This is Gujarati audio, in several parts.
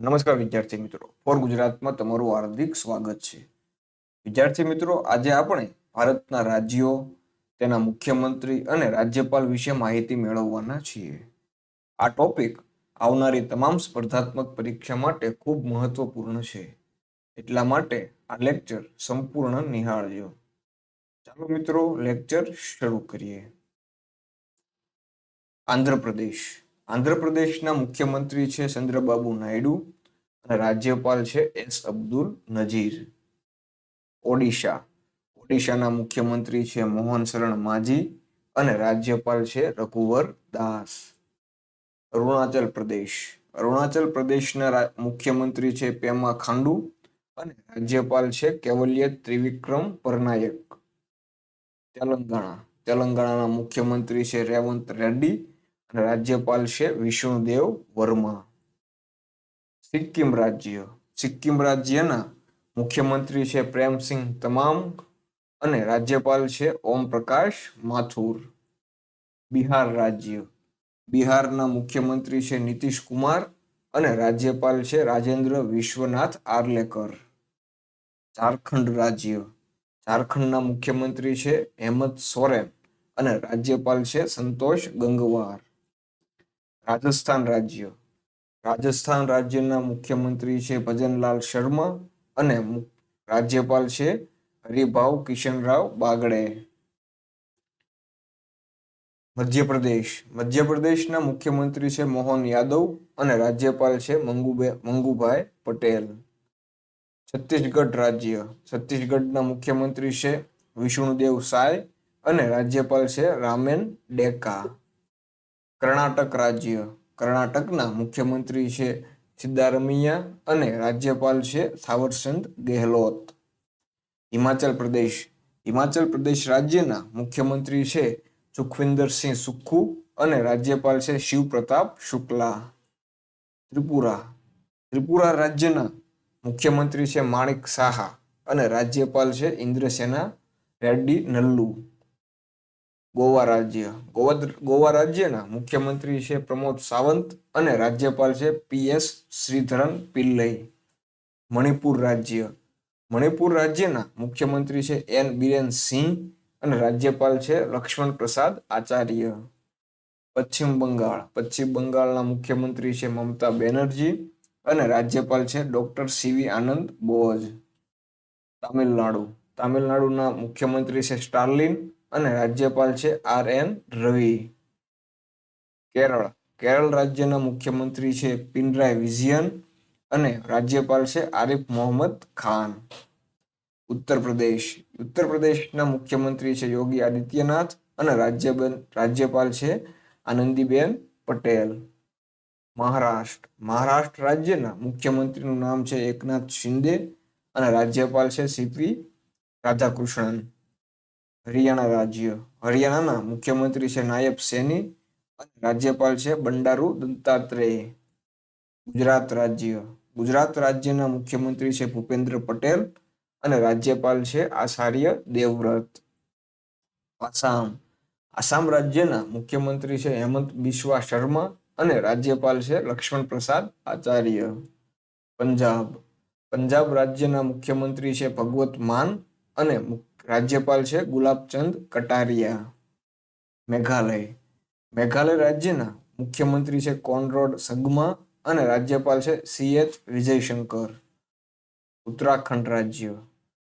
નમસ્કાર વિદ્યાર્થી મિત્રો. ફોર ગુજરાતમાં તમારું હાર્દિક સ્વાગત છે. વિદ્યાર્થી મિત્રો, આજે આપણે ભારતના રાજ્યો, તેના મુખ્યમંત્રી અને રાજ્યપાલ વિશે માહિતી મેળવવાના છીએ. આ ટોપિક આવનારી તમામ સ્પર્ધાત્મક પરીક્ષા માટે ખૂબ મહત્વપૂર્ણ છે. એટલા માટે આ લેક્ચર સંપૂર્ણ નિહાળજો. ચાલો મિત્રો લેક્ચર શરૂ કરીએ. આંધ્રપ્રદેશ. આંધ્રપ્રદેશના મુખ્યમંત્રી છે ચંદ્રબાબુ નાયડુ અને રાજ્યપાલ છે એસ અબ્દુલ નજીર. ઓડિશા. ઓડિશાના મુખ્યમંત્રી છે મોહન શરણ માજી અને રાજ્યપાલ છે રઘુવર દાસ. અરુણાચલ પ્રદેશ. અરુણાચલ પ્રદેશના મુખ્યમંત્રી છે પેમા ખાંડુ અને રાજ્યપાલ છે કેવલ્ય ત્રિવિક્રમ પરનાયક. તેલંગાણા. તેલંગાણાના મુખ્યમંત્રી છે રેવંત રેડ્ડી રાજ્યપાલ છે વિષ્ણુદેવ વર્મા. સિક્કિમ રાજ્ય. સિક્કિમ રાજ્યના મુખ્યમંત્રી છે પ્રેમસિંહ તમામ અને રાજ્યપાલ છે ઓમ પ્રકાશ માથુર. બિહાર રાજ્ય. બિહારના મુખ્યમંત્રી છે નીતિશ કુમાર અને રાજ્યપાલ છે રાજેન્દ્ર વિશ્વનાથ આર્લેકર. ઝારખંડ રાજ્ય. ઝારખંડના મુખ્યમંત્રી છે હેમંત સોરેન અને રાજ્યપાલ છે સંતોષ ગંગવાર. રાજસ્થાન રાજ્ય. રાજસ્થાન રાજ્યના મુખ્યમંત્રી છે ભજનલાલ શર્મા અને રાજ્યપાલ છે હરિભાવ કિશનરાવ બાગડે. મધ્યપ્રદેશ. મધ્યપ્રદેશના મુખ્યમંત્રી છે મોહન યાદવ અને રાજ્યપાલ છે મંગુબે, મંગુભાઈ પટેલ. છત્તીસગઢ રાજ્ય. છત્તીસગઢના મુખ્યમંત્રી છે વિષ્ણુદેવ સાય અને રાજ્યપાલ છે રામેન ડેકા. કર્ણાટક રાજ્ય. કર્ણાટકના મુખ્યમંત્રી છે સિદ્ધારમૈયા અને રાજ્યપાલ છે થાવરચંદ ગેહલોત. હિમાચલ પ્રદેશ. હિમાચલ પ્રદેશ રાજ્યના મુખ્યમંત્રી છે સુખવિન્દરસિંહ સુખ્ખુ અને રાજ્યપાલ છે શિવપ્રતાપ શુક્લા. ત્રિપુરા. ત્રિપુરા રાજ્યના મુખ્યમંત્રી છે માણિક સાહા અને રાજ્યપાલ છે ઇન્દ્રસેના રેડ્ડી નલ્લુ. ગોવા રાજ્ય. ગોવા ગોવા રાજ્યના મુખ્યમંત્રી છે પ્રમોદ સાવંત અને રાજ્યપાલ છે પી એસ શ્રીધરન પિલ્લઈ. મણિપુર રાજ્ય. મણિપુર રાજ્યના મુખ્યમંત્રી છે એન બિરેન સિંહ અને રાજ્યપાલ છે લક્ષ્મણ પ્રસાદ આચાર્ય. પશ્ચિમ બંગાળ. પશ્ચિમ બંગાળના મુખ્યમંત્રી છે મમતા બેનર્જી અને રાજ્યપાલ છે ડોક્ટર સીવી આનંદ બોઝ. તામિલનાડુ. તામિલનાડુના મુખ્યમંત્રી છે સ્ટાર્લિન અને રાજ્યપાલ છે આર એન રવિ. કેરળ. કેરળ રાજ્યના મુખ્યમંત્રી છે પિનરાય વિઝિયન અને રાજ્યપાલ છે આરિફ મોહમ્મદ ખાન. ઉત્તર પ્રદેશ. ઉત્તર પ્રદેશના મુખ્યમંત્રી છે યોગી આદિત્યનાથ અને રાજ્યબેન રાજ્યપાલ છે આનંદીબેન પટેલ. મહારાષ્ટ્ર. મહારાષ્ટ્ર રાજ્યના મુખ્યમંત્રીનું નામ છે એકનાથ શિંદે અને રાજ્યપાલ છે સીપી રાધાકૃષ્ણન. હરિયાણા રાજ્ય. હરિયાણાના મુખ્યમંત્રી છે નાયબ સેની અને રાજ્યપાલ છે બંડારુ દત્તાત્રેય. ગુજરાત રાજ્ય. ગુજરાત રાજ્યના મુખ્યમંત્રી છે ભૂપેન્દ્ર પટેલ અને રાજ્યપાલ છે આચાર્ય દેવવ્રત. આસામ. આસામ રાજ્યના મુખ્યમંત્રી છે હેમંત બિસ્વા શર્મા અને રાજ્યપાલ છે લક્ષ્મણ પ્રસાદ આચાર્ય. પંજાબ. પંજાબ રાજ્યના મુખ્યમંત્રી છે ભગવત માન અને રાજ્યપાલ છે ગુલાબચંદ કટારિયા. મેઘાલય. મેઘાલય રાજ્યના મુખ્યમંત્રી છે કોનરોડ સગમા અને રાજ્યપાલ છે સી વિજયશંકર. ઉત્તરાખંડ રાજ્ય.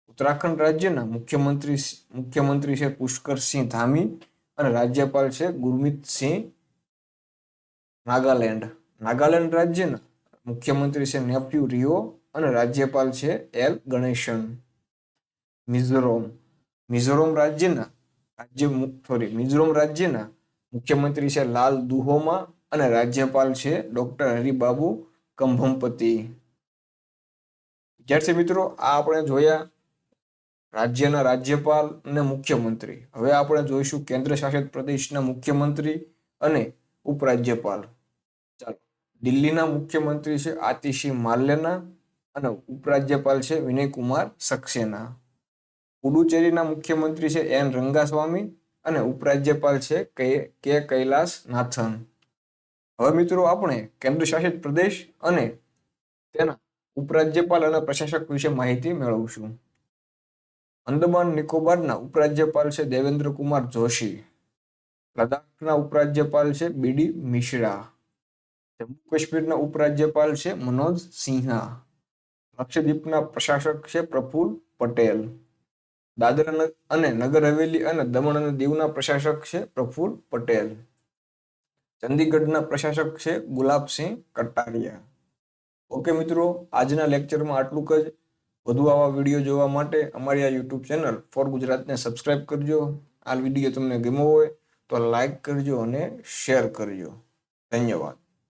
ઉત્તરાખંડ રાજ્યના મુખ્યમંત્રી મુખ્યમંત્રી છે પુષ્કરસિંહ ધામી અને રાજ્યપાલ છે ગુરમીત સિંહ નાગાલેન્ડ. નાગાલેન્ડ રાજ્યના મુખ્યમંત્રી છે નેફ્યુ રિયો અને રાજ્યપાલ છે એલ ગણેશન. મિઝોરમ. મિઝોરમ રાજ્યના, રાજ્ય સોરી મિઝોરમ રાજ્યના મુખ્યમંત્રી છે લાલ દુહોમા અને રાજ્યપાલ છે ડોક્ટર હરિબાબુ કંભમપતિ. વિદ્યાર્થી મિત્રો, આ આપણે જોયા રાજ્યના રાજ્યપાલ અને મુખ્યમંત્રી. હવે આપણે જોઈશું કેન્દ્ર શાસિત પ્રદેશના મુખ્યમંત્રી અને ઉપરાજ્યપાલ. ચાલો, દિલ્હીના મુખ્યમંત્રી છે આતિશી માલ્યના અને ઉપરાજ્યપાલ છે વિનયકુમાર સક્સેના. પુડુચેરીના મુખ્યમંત્રી છે એન રંગાસ્વામી અને ઉપરાજ્યપાલ છે કે કૈલાસ નાથન હવે મિત્રો આપણે કેન્દ્ર શાસિત પ્રદેશ અને તેના ઉપરાજ્યપાલ અને પ્રશાસક વિશે માહિતી મેળવશું. અંદમાન નિકોબારના ઉપરાજ્યપાલ છે દેવેન્દ્ર કુમાર જોશી. લદ્દાખના ઉપરાજ્યપાલ છે બીડી મિશ્રા. જમ્મુ કાશ્મીરના ઉપરાજ્યપાલ છે મનોજ સિંહા લક્ષદ્વીપના પ્રશાસક છે પ્રફુલ પટેલ. દાદરા અને નગર હવેલી અને દમણ અને દીવના પ્રશાસક છે પ્રફુલ પટેલ. ચંદીગઢના પ્રશાસક છે ગુલાબસિંહ કટારિયા. ઓકે મિત્રો, આજના લેક્ચરમાં આટલું જ. વધુ આવા વીડિયો જોવા માટે અમારી આ યુટ્યુબ ચેનલ ફોર ગુજરાતને સબસ્ક્રાઇબ કરજો. આ વીડિયો તમને ગમ્યો હોય તો લાઈક કરજો અને શેર કરજો. ધન્યવાદ.